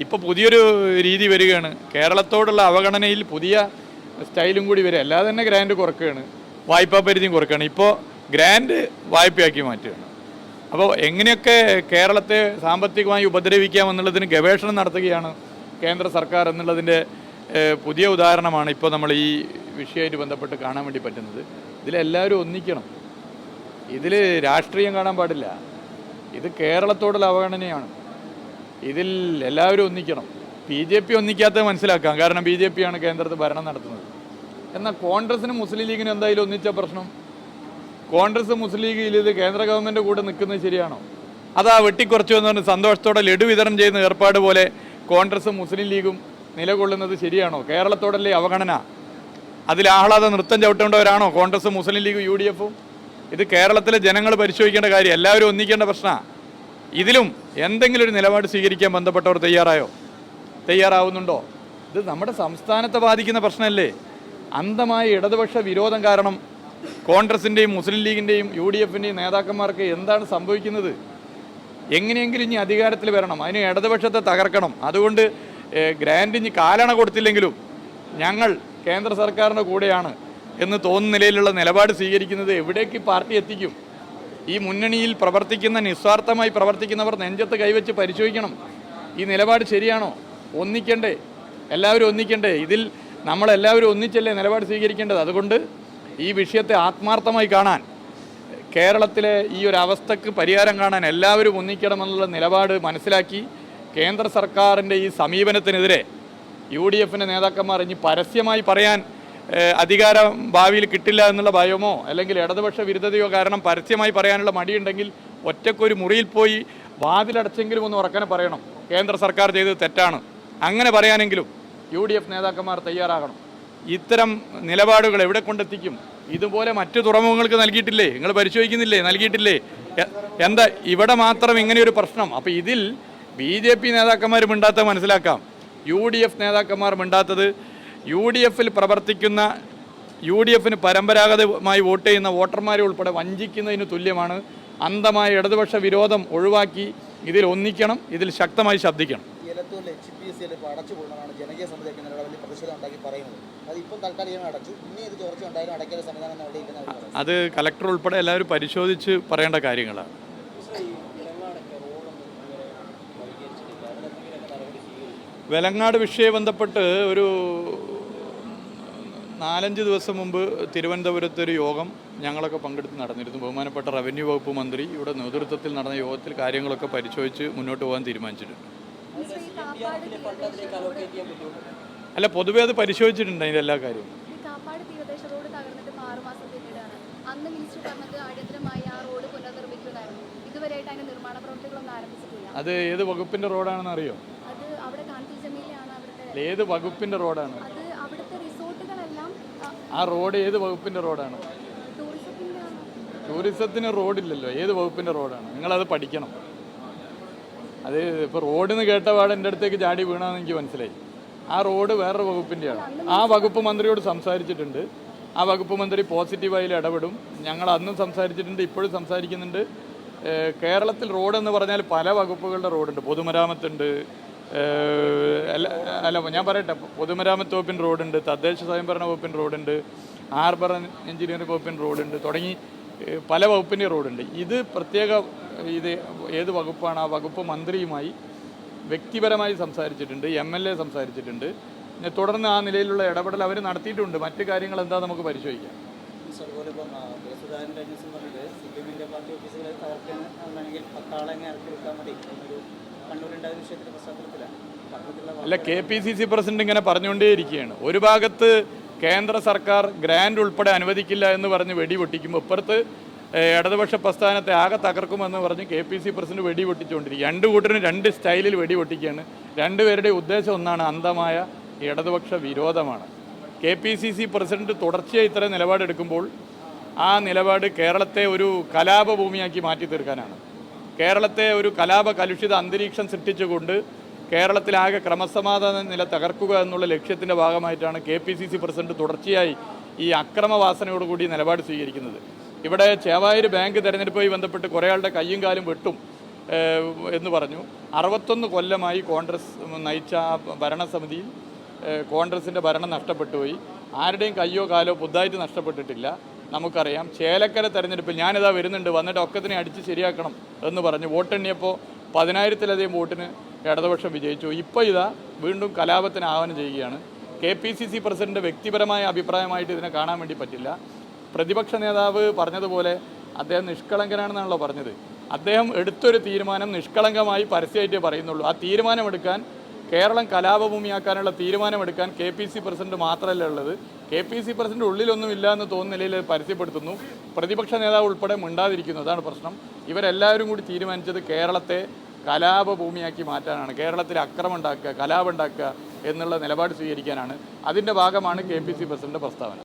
ഇപ്പോൾ പുതിയൊരു രീതി വരികയാണ്. കേരളത്തോടുള്ള അവഗണനയിൽ പുതിയ സ്റ്റൈലും കൂടി വരിക. അല്ലാതെ തന്നെ ഗ്രാൻഡ് കുറക്കുകയാണ്. വായ്പാ പരിധിയും കുറക്കുകയാണ്. ഇപ്പോൾ ഗ്രാൻഡ് വായ്പയാക്കി മാറ്റുകയാണ്. അപ്പോൾ എങ്ങനെയൊക്കെ കേരളത്തെ സാമ്പത്തികമായി ഉപദ്രവിക്കാമെന്നുള്ളതിന് ഗവേഷണം നടത്തുകയാണ് കേന്ദ്ര സർക്കാർ എന്നുള്ളതിന്റെ പുതിയ ഉദാഹരണമാണ് ഇപ്പോൾ നമ്മൾ ഈ വിഷയമായിട്ട് ബന്ധപ്പെട്ട് കാണാൻ വേണ്ടി പറ്റുന്നത്. ഇതിലെല്ലാവരും ഒന്നിക്കണം. ഇതിൽ രാഷ്ട്രീയം കാണാൻ പാടില്ല. ഇത് കേരളത്തോടുള്ള അവഗണനയാണ്. ഇതിൽ എല്ലാവരും ഒന്നിക്കണം. ബി ജെ പി ഒന്നിക്കാത്തത് മനസ്സിലാക്കാം. കാരണം ബി ജെ പി ആണ് കേന്ദ്രത്തിൽ ഭരണം നടത്തുന്നത്. എന്നാൽ കോൺഗ്രസിനും മുസ്ലിം ലീഗിനും എന്തായാലും ഒന്നിച്ച പ്രശ്നം? കോൺഗ്രസ് മുസ്ലിം ലീഗിൽ ഇത് കേന്ദ്ര ഗവൺമെന്റ് കൂടെ നിൽക്കുന്നത് ശരിയാണോ? അതാ വെട്ടിക്കുറച്ചു എന്ന് പറഞ്ഞ് സന്തോഷത്തോടെ ലഡു വിതരണം ചെയ്യുന്ന ഏർപ്പാട് പോലെ കോൺഗ്രസും മുസ്ലിം ലീഗും നിലകൊള്ളുന്നത് ശരിയാണോ? കേരളത്തോടല്ലേ അവഗണന? അതിൽ ആഹ്ലാദ നൃത്തം ചവിട്ടേണ്ടവരാണോ കോൺഗ്രസും മുസ്ലിം ലീഗും യു ഡി എഫും? ഇത് കേരളത്തിലെ ജനങ്ങൾ പരിശോധിക്കേണ്ട കാര്യം. എല്ലാവരും ഒന്നിക്കേണ്ട പ്രശ്നമാണ് ഇതിലും എന്തെങ്കിലും ഒരു നിലപാട് സ്വീകരിക്കാൻ ബന്ധപ്പെട്ടവർ തയ്യാറായോ? തയ്യാറാവുന്നുണ്ടോ? ഇത് നമ്മുടെ സംസ്ഥാനത്തെ ബാധിക്കുന്ന പ്രശ്നമല്ലേ? അന്ധമായ ഇടതുപക്ഷ വിരോധം കാരണം കോൺഗ്രസിന്റെയും മുസ്ലിം ലീഗിന്റെയും യു ഡി എഫിന്റെയും നേതാക്കന്മാർക്ക് എന്താണ് സംഭവിക്കുന്നത്? എങ്ങനെയെങ്കിലും ഇനി അധികാരത്തിൽ വരണം. അതിന് ഇടതുപക്ഷത്തെ തകർക്കണം. അതുകൊണ്ട് ഗ്രാൻഡ് ഇനി കാലണ കൊടുത്തില്ലെങ്കിലും ഞങ്ങൾ കേന്ദ്ര സർക്കാരിന്റെ കൂടെയാണ് എന്ന് തോന്നുന്ന നിലയിലുള്ള നിലപാട് സ്വീകരിക്കുന്നത് എവിടേക്ക് പാർട്ടി എത്തിക്കും? ഈ മുന്നണിയിൽ പ്രവർത്തിക്കുന്ന നിസ്വാർത്ഥമായി പ്രവർത്തിക്കുന്നവർ നെഞ്ചത്ത് കൈവച്ച് പരിശോധിക്കണം. ഈ നിലപാട് ശരിയാണോ? ഒന്നിക്കണ്ടേ? എല്ലാവരും ഒന്നിക്കണ്ടേ? ഇതിൽ നമ്മളെല്ലാവരും ഒന്നിച്ചല്ലേ നിലപാട് സ്വീകരിക്കേണ്ടത്? അതുകൊണ്ട് ഈ വിഷയത്തെ ആത്മാർത്ഥമായി കാണാൻ കേരളത്തിലെ ഈ ഒരു അവസ്ഥക്ക് പരിഹാരം കാണാൻ എല്ലാവരും ഒന്നിക്കണമെന്നുള്ള നിലപാട് മനസ്സിലാക്കി കേന്ദ്ര സർക്കാരിന്റെ ഈ സമീപനത്തിനെതിരെ യു ഡി എഫിന്റെ നേതാക്കന്മാർ ഇനി പരസ്യമായി പറയാൻ അധികാരം ഭാവിയിൽ കിട്ടില്ല എന്നുള്ള ഭയമോ അല്ലെങ്കിൽ ഇടതുപക്ഷ വിരുദ്ധതയോ കാരണം പരസ്യമായി പറയാനുള്ള മടിയുണ്ടെങ്കിൽ ഒറ്റക്കൊരു മുറിയിൽ പോയി വാതിലടച്ചെങ്കിലും ഒന്ന് ഉറക്കനെ പറയണം. കേന്ദ്ര സർക്കാർ ചെയ്തത് തെറ്റാണ്. അങ്ങനെ പറയാനെങ്കിലും യു ഡി എഫ് നേതാക്കന്മാർ തയ്യാറാകണം. ഇത്തരം നിലപാടുകൾ എവിടെ കൊണ്ടെത്തിക്കും? ഇതുപോലെ മറ്റു തുറമുഖങ്ങൾക്ക് നൽകിയിട്ടില്ലേ? നിങ്ങൾ പരിശോധിക്കുന്നില്ലേ? നൽകിയിട്ടില്ലേ? എന്താ ഇവിടെ മാത്രം ഇങ്ങനെയൊരു പ്രശ്നം? അപ്പോൾ ഇതിൽ ബി ജെ പി നേതാക്കന്മാർ മിണ്ടാത്തത് മനസ്സിലാക്കാം. യു ഡി എഫ് നേതാക്കന്മാർ മിണ്ടാത്തത് യു ഡി എഫിൽ പ്രവർത്തിക്കുന്ന യു ഡി എഫിന് പരമ്പരാഗതമായി വോട്ട് ചെയ്യുന്ന വോട്ടർമാരെ ഉൾപ്പെടെ വഞ്ചിക്കുന്നതിന് തുല്യമാണ്. അന്ധമായ ഇടതുപക്ഷ വിരോധം ഒഴിവാക്കി ഇതിൽ ഒന്നിക്കണം ഇതിൽ ശക്തമായി ശബ്ദിക്കണം. ഈ എലത്തൂരിലെ എച്ച് പി എസ് സിയിൽ ഇപ്പോൾ അടച്ചു കൊള്ളണമെന്നാണ് ജനകീയ സമിതിയൊക്കെ നിലവിൽ വലിയ പ്രതിഷേധം ഉണ്ടാക്കി പറയുന്നത്. അത് ഇപ്പം അടച്ചു. ഇനി ഇത് ചോർച്ച ഉണ്ടായാലും സംവിധാനം അത് കലക്ടർ ഉൾപ്പെടെ എല്ലാവരും പരിശോധിച്ച് പറയേണ്ട കാര്യങ്ങളാണ്. വെലങ്ങാട് വിഷയം ബന്ധപ്പെട്ട് ഒരു നാലഞ്ച് ദിവസം മുമ്പ് തിരുവനന്തപുരത്ത് ഒരു യോഗം ഞങ്ങളൊക്കെ പങ്കെടുത്ത് നടന്നിരുന്നു. ബഹുമാനപ്പെട്ട റവന്യൂ വകുപ്പ് മന്ത്രി ഇവിടെ നേതൃത്വത്തിൽ നടന്ന യോഗത്തിൽ കാര്യങ്ങളൊക്കെ പരിശോധിച്ച് മുന്നോട്ട് പോകാൻ തീരുമാനിച്ചിട്ടുണ്ട്. അല്ല പൊതുവേ അത് പരിശോധിച്ചിട്ടുണ്ട് അതിന്റെ എല്ലാ കാര്യവും അത് ഏത് വകുപ്പിന്റെ റോഡാണെന്ന് അറിയോ ഏത് വകുപ്പിന്റെ റോഡാണ്? ആ റോഡ് ഏത് വകുപ്പിന്റെ റോഡാണ്? ടൂറിസത്തിന് റോഡില്ലല്ലോ. ഏത് വകുപ്പിന്റെ റോഡാണ്? നിങ്ങൾ അത് പഠിക്കണം. അത് ഇപ്പോൾ റോഡിന്ന് കേട്ട പാട് എന്റെ അടുത്തേക്ക് ചാടി വീണാന്ന് എനിക്ക് മനസ്സിലായി. ആ റോഡ് വേറൊരു വകുപ്പിന്റെയാണ് ആ വകുപ്പ് മന്ത്രിയോട് സംസാരിച്ചിട്ടുണ്ട്. ആ വകുപ്പ് മന്ത്രി പോസിറ്റീവായി ഇടപെടും. ഞങ്ങൾ അന്നും സംസാരിച്ചിട്ടുണ്ട് ഇപ്പോഴും സംസാരിക്കുന്നുണ്ട്. കേരളത്തിൽ റോഡ് എന്ന് പറഞ്ഞാൽ പല വകുപ്പുകളുടെ റോഡുണ്ട്. പൊതുമരാമത്തുണ്ട്. അല്ല അല്ല ഞാൻ പറയട്ടെ. പൊതുമരാമത്ത് വകുപ്പിന്റെ റോഡുണ്ട് തദ്ദേശ സ്വയംഭരണ വകുപ്പിന്റെ റോഡുണ്ട് ആർബർ എഞ്ചിനീയറിംഗ് വകുപ്പിന്റെ റോഡുണ്ട് തുടങ്ങി പല വകുപ്പിന്റെ റോഡുണ്ട്. ഇത് പ്രത്യേക ഇത് ഏത് വകുപ്പാണ്? ആ വകുപ്പ് മന്ത്രിയുമായി വ്യക്തിപരമായി സംസാരിച്ചിട്ടുണ്ട് എം എൽ എ സംസാരിച്ചിട്ടുണ്ട്. പിന്നെ തുടർന്ന് ആ നിലയിലുള്ള ഇടപെടൽ അവർ നടത്തിയിട്ടുണ്ട്. മറ്റു കാര്യങ്ങൾ എന്താ നമുക്ക് പരിശോധിക്കാം. അല്ല K P C C president ഇങ്ങനെ പറഞ്ഞുകൊണ്ടേയിരിക്കുകയാണ്. ഒരു ഭാഗത്ത് കേന്ദ്ര സർക്കാർ ഗ്രാൻഡ് ഉൾപ്പെടെ അനുവദിക്കില്ല എന്ന് പറഞ്ഞ് വെടി പൊട്ടിക്കുമ്പോൾ ഇപ്പുറത്ത് ഇടതുപക്ഷ പ്രസ്ഥാനത്തെ ആകെ തകർക്കുമെന്ന് പറഞ്ഞ് കെ പി സി പ്രസിഡന്റ് വെടി പൊട്ടിച്ചുകൊണ്ടിരിക്കുക രണ്ട് കൂട്ടരും രണ്ട് സ്റ്റൈലിൽ വെടി പൊട്ടിക്കുകയാണ് രണ്ടുപേരുടെ ഉദ്ദേശം ഒന്നാണ് അന്ധമായ ഇടതുപക്ഷ വിരോധമാണ്. K P C C president തുടർച്ചയായി ഇത്തരം നിലപാടെടുക്കുമ്പോൾ ആ നിലപാട് കേരളത്തെ ഒരു കലാപഭൂമിയാക്കി മാറ്റി തീർക്കാനാണ് കേരളത്തെ ഒരു കലാപ കലുഷിത അന്തരീക്ഷം സൃഷ്ടിച്ചുകൊണ്ട് കേരളത്തിലാകെ ക്രമസമാധാന നില തകർക്കുക എന്നുള്ള ലക്ഷ്യത്തിന്റെ ഭാഗമായിട്ടാണ് K P C C president തുടർച്ചയായി ഈ അക്രമവാസനയോടുകൂടി നിലപാട് സ്വീകരിക്കുന്നത്. ഇവിടെ ചേവായൂർ ബാങ്ക് തെരഞ്ഞെടുപ്പുമായി ബന്ധപ്പെട്ട് കുറേ ആളുടെ കയ്യും കാലും വെട്ടും എന്ന് പറഞ്ഞു. അറുപത്തൊന്ന് കൊല്ലമായി കോൺഗ്രസ് നയിച്ച ഭരണസമിതിയിൽ കോൺഗ്രസിന്റെ ഭരണം നഷ്ടപ്പെട്ടുപോയി. ആരുടെയും കയ്യോ കാലോ പുതുതായിട്ട് നഷ്ടപ്പെട്ടിട്ടില്ല. നമുക്കറിയാം. ചേലക്കര തെരഞ്ഞെടുപ്പിൽ ഞാനിതാ വരുന്നുണ്ട്. വന്നിട്ട് ഒക്കത്തിനെ അടിച്ച് ശരിയാക്കണം എന്ന് പറഞ്ഞ്. വോട്ടെണ്ണിയപ്പോൾ പതിനായിരത്തിലധികം വോട്ടിന് ഇടതുപക്ഷം വിജയിച്ചു. ഇപ്പോൾ ഇതാ വീണ്ടും കലാപത്തിന് ആഹ്വാനം ചെയ്യുകയാണ്. K P C C president വ്യക്തിപരമായ അഭിപ്രായമായിട്ട് ഇതിനെ കാണാൻ വേണ്ടി പറ്റില്ല. പ്രതിപക്ഷ നേതാവ് പറഞ്ഞതുപോലെ അദ്ദേഹം നിഷ്കളങ്കനാണെന്നാണല്ലോ പറഞ്ഞത്. അദ്ദേഹം എടുത്തൊരു തീരുമാനം നിഷ്കളങ്കമായി പരസ്യമായിട്ടേ പറയുന്നുള്ളൂ. ആ തീരുമാനമെടുക്കാൻ കേരളം കലാപഭൂമിയാക്കാനുള്ള തീരുമാനമെടുക്കാൻ കെ പി സി പ്രസിഡന്റ് മാത്രമല്ല ഉള്ളത്? കെ പി സി പ്രസിഡന്റ് ഉള്ളിലൊന്നും ഇല്ല എന്ന് തോന്നുന്ന നിലയിൽ പരസ്യപ്പെടുത്തുന്നു. പ്രതിപക്ഷ നേതാവ് ഉൾപ്പെടെ മിണ്ടാതിരിക്കുന്നു. അതാണ് പ്രശ്നം. ഇവരെല്ലാവരും കൂടി തീരുമാനിച്ചത് കേരളത്തെ കലാപഭൂമിയാക്കി മാറ്റാനാണ്. കേരളത്തിൽ അക്രമം ഉണ്ടാക്കുക കലാപം ഉണ്ടാക്കുക എന്നുള്ള നിലപാട് സ്വീകരിക്കാനാണ്. അതിന്റെ ഭാഗമാണ് കെ പി സി പ്രസിഡന്റ് പ്രസ്താവന.